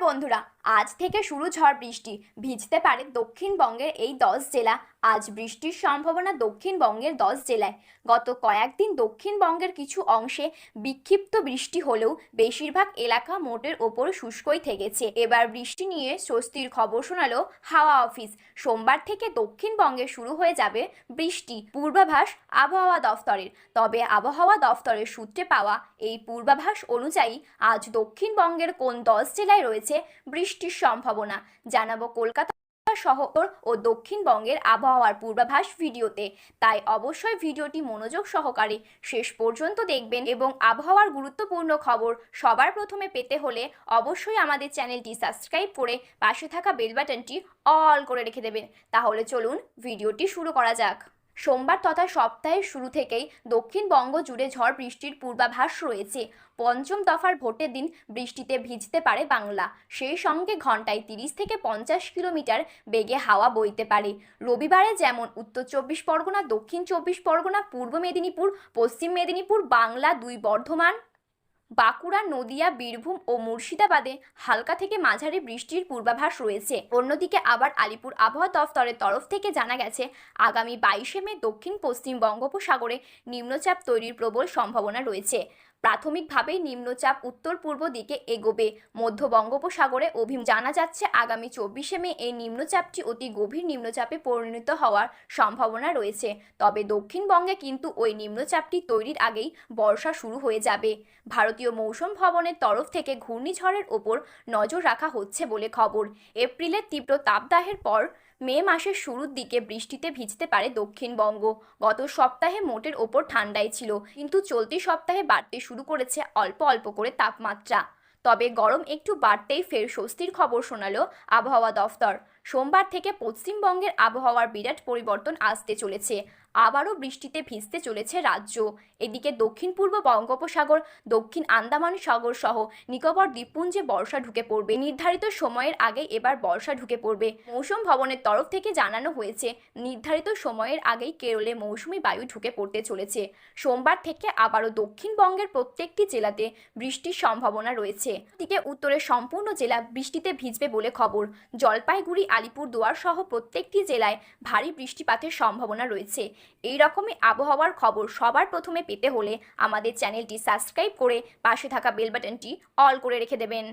বন্ধুরা। আজ থেকে শুরু ঝড় বৃষ্টি। ভিজতে পারে দক্ষিণবঙ্গের এই দশ জেলা। আজ বৃষ্টির সম্ভাবনা দক্ষিণবঙ্গের দশ জেলায়। গত কয়েকদিন দক্ষিণবঙ্গের কিছু অংশে বিক্ষিপ্ত বৃষ্টি হলেও বেশিরভাগ এলাকা মোটের ওপর শুষ্কই থেকেছে। এবার বৃষ্টি নিয়ে স্বস্তির খবর শোনালো হাওয়া অফিস। সোমবার থেকে দক্ষিণবঙ্গে শুরু হয়ে যাবে বৃষ্টি, পূর্বাভাস আবহাওয়া দফতরের। তবে আবহাওয়া দফতরের সূত্রে পাওয়া এই পূর্বাভাস অনুযায়ী আজ দক্ষিণবঙ্গের কোন দশ জেলায় রয়েছে বৃষ্টির সম্ভাবনা জানাব কলকাতা শহর ও দক্ষিণবঙ্গের আবহাওয়ার পূর্বাভাস ভিডিওতে। তাই অবশ্যই ভিডিওটি মনোযোগ সহকারে শেষ পর্যন্ত দেখবেন এবং আবহাওয়ার গুরুত্বপূর্ণ খবর সবার প্রথমে পেতে হলে অবশ্যই আমাদের চ্যানেলটি সাবস্ক্রাইব করে পাশে থাকা বেল বাটনটি অল করে রেখে দেবেন। তাহলে চলুন ভিডিওটি শুরু করা যাক। সোমবার তথা সপ্তাহের শুরু থেকেই দক্ষিণবঙ্গ জুড়ে ঝড় বৃষ্টির পূর্বাভাস রয়েছে। পঞ্চম দফার ভোটের দিন বৃষ্টিতে ভিজতে পারে বাংলা। সেই সঙ্গে ঘন্টায় তিরিশ থেকে পঞ্চাশ কিলোমিটার বেগে হাওয়া বইতে পারে। রবিবারে যেমন উত্তর চব্বিশ পরগনা, দক্ষিণ চব্বিশ পরগনা, পূর্ব মেদিনীপুর, পশ্চিম মেদিনীপুর, বাংলা দুই বর্ধমান বাঁকুড়া, নদিয়া, বীরভূম ও মুর্শিদাবাদে হালকা থেকে মাঝারি বৃষ্টির পূর্বাভাস রয়েছে। অন্যদিকে আবার আলিপুর আবহাওয়া দফতরের তরফ থেকে জানা গেছে, আগামী বাইশে মে দক্ষিণ পশ্চিম বঙ্গোপসাগরে নিম্নচাপ তৈরির প্রবল সম্ভাবনা রয়েছে। প্রাথমিকভাবেই নিম্নচাপ উত্তর পূর্ব দিকে এগোবে। মধ্য বঙ্গোপসাগরে অভিম জানা যাচ্ছে, আগামী চব্বিশে মে এই নিম্নচাপটি অতি গভীর নিম্নচাপে পরিণত হওয়ার সম্ভাবনা রয়েছে। তবে দক্ষিণবঙ্গে কিন্তু ওই নিম্নচাপটি তৈরির আগেই বর্ষা শুরু হয়ে যাবে। ভারতীয় মৌসুম ভবনের তরফ থেকে ঘূর্ণিঝড়ের ওপর নজর রাখা হচ্ছে বলে খবর। এপ্রিলের তীব্র তাপদাহের পর মে মাসের শুরুর দিকে বৃষ্টিতে ভিজতে পারে দক্ষিণবঙ্গ। গত সপ্তাহে মোটের ওপর ঠান্ডাই ছিল, কিন্তু চলতি সপ্তাহে বাড়তে শুরু করেছে অল্প অল্প করে তাপমাত্রা। তবে গরম একটু বাড়তেই ফের স্বস্তির খবর শোনালো আবহাওয়া দফতর। সোমবার থেকে পশ্চিমবঙ্গের আবহাওয়ার বিরাট পরিবর্তন আসতে চলেছে। আবারও বৃষ্টিতে ভিজতে চলেছে রাজ্য। এদিকে দক্ষিণ পূর্ব বঙ্গোপসাগর, দক্ষিণ আন্দামান সাগর সহ নিকোবর দ্বীপপুঞ্জে বর্ষা ঢুকে পড়বে। নির্ধারিত সময়ের আগে এবার বর্ষা ঢুকে পড়বে। মৌসুম ভবনের তরফ থেকে জানানো হয়েছে, নির্ধারিত সময়ের আগেই কেরলে মৌসুমি বায়ু ঢুকে পড়তে চলেছে। সোমবার থেকে আবারও দক্ষিণবঙ্গের প্রত্যেকটি জেলাতে বৃষ্টির সম্ভাবনা রয়েছে। দিকে উত্তরের সম্পূর্ণ জেলা বৃষ্টিতে ভিজবে বলে খবর। জলপাইগুড়ি আলিপুর দুয়ার সহ প্রত্যেকটি জেলায় ভারী বৃষ্টিপাতের সম্ভাবনা রয়েছে। এই রকমই আবহাওয়ার খবর সবার প্রথমে পেতে হলে আমাদের চ্যানেলটি সাবস্ক্রাইব করে পাশে থাকা বেল বাটনটি অল করে রেখে দেবেন।